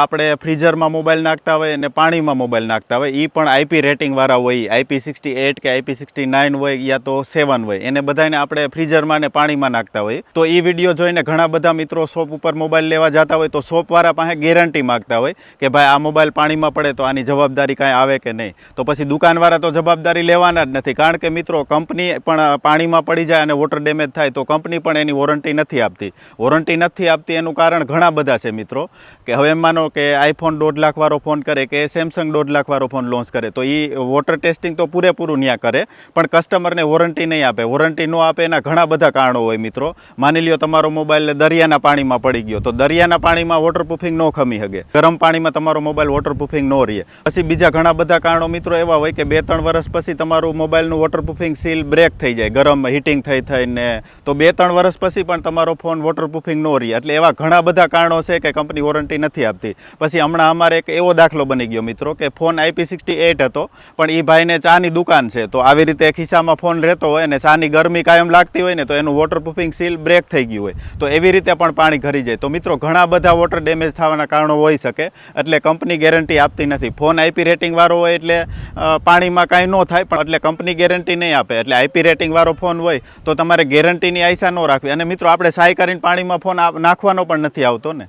આપણે ફ્રીઝરમાં મોબાઈલ નાખતા હોય અને પાણીમાં મોબાઈલ નાખતા હોય એ પણ આઈપી રેટિંગવાળા હોય આઈપી સિક્સટી એટ કે આઈપી સિક્સટી નાઇન હોય યા તો સેવન હોય. એને બધાને આપણે ફ્રીઝરમાં ને પાણીમાં નાખતા હોય. તો એ વીડિયો જોઈને ઘણા બધા મિત્રો શોપ ઉપર મોબાઈલ લેવા જતા હોય તો શોપવાળા પાસે ગેરંટી માગતા હોય કે ભાઈ આ મોબાઈલ પાણીમાં પડે તો આની જવાબદારી કાંઈ આવે કે નહીં. તો પછી દુકાનવાળા તો જવાબદારી લેવાના જ નથી. કારણ કે મિત્રો, કંપની પણ પાણીમાં પડી જાય અને વોટર ડેમેજ થાય તો કંપની પણ એની વોરંટી નથી આપતી. વોરંટી નથી આપતી એનું કારણ ઘણા બધા છે મિત્રો. કે હવે એમ માનો કે આઈફોન દોઢ લાખ વાળો ફોન કરે કે સેમસંગ દોઢ લાખ વાળો ફોન લોન્ચ કરે, તો એ વોટર ટેસ્ટિંગ તો પૂરેપૂરું ન્યા કરે, પણ કસ્ટમરને વોરંટી નહીં આપે. વોરંટી ન આપે એના ઘણા બધા કારણો હોય મિત્રો. માની લ્યો તમારો મોબાઈલ દરિયાના પાણીમાં પડી ગયો, તો દરિયાના પાણીમાં વોટરપ્રૂફિંગ ન ખમી શકે ગરમ પાણીમાં તમારો મોબાઈલ વોટરપ્રૂફિંગ ન રહે. પછી બીજા ઘણા બધા કારણો મિત્રો એવા હોય કે બે ત્રણ વર્ષ પછી તમારું મોબાઈલનું વોટરપ્રૂફિંગ સીલ બ્રેક થઈ જાય, ગરમ હીટિંગ થઈ થઈને તો બે ત્રણ વર્ષ પછી પણ તમારો ફોન વોટરપ્રૂફિંગ ન રહે. એટલે એવા ઘણા બધા કારણો છે કે કંપની વોરંટી નથી આપતી. પછી હમણાં અમારે એક એવો દાખલો બની ગયો મિત્રો કે ફોન આઈપી સિક્સટી એટ હતો, પણ એ ભાઈને ચાની દુકાન છે. તો આવી રીતે ખિસ્સામાં ફોન રહેતો હોય અને ચાની ગરમી કાયમ લાગતી હોય ને તો એનું વોટરપ્રૂફિંગ સીલ બ્રેક થઈ ગયું હોય. તો એવી રીતે પણ પાણી ઘરી જાય. તો મિત્રો, ઘણા બધા વોટર ડેમેજ થવાના કારણો હોઈ શકે, એટલે કંપની ગેરંટી આપતી નથી. ફોન આઈપી રેટિંગ વાળો હોય એટલે પાણીમાં કાંઈ ન થાય, પણ એટલે કંપની ગેરંટી નહીં આપે. એટલે આઈપી રેટિંગ વાળો ફોન હોય, તો તમારે ગેરંટીની આશા ન રાખવી. અને મિત્રો, આપણે સાય કરીને પાણીમાં ફોન નાખવાનો પણ નથી આવતો ને.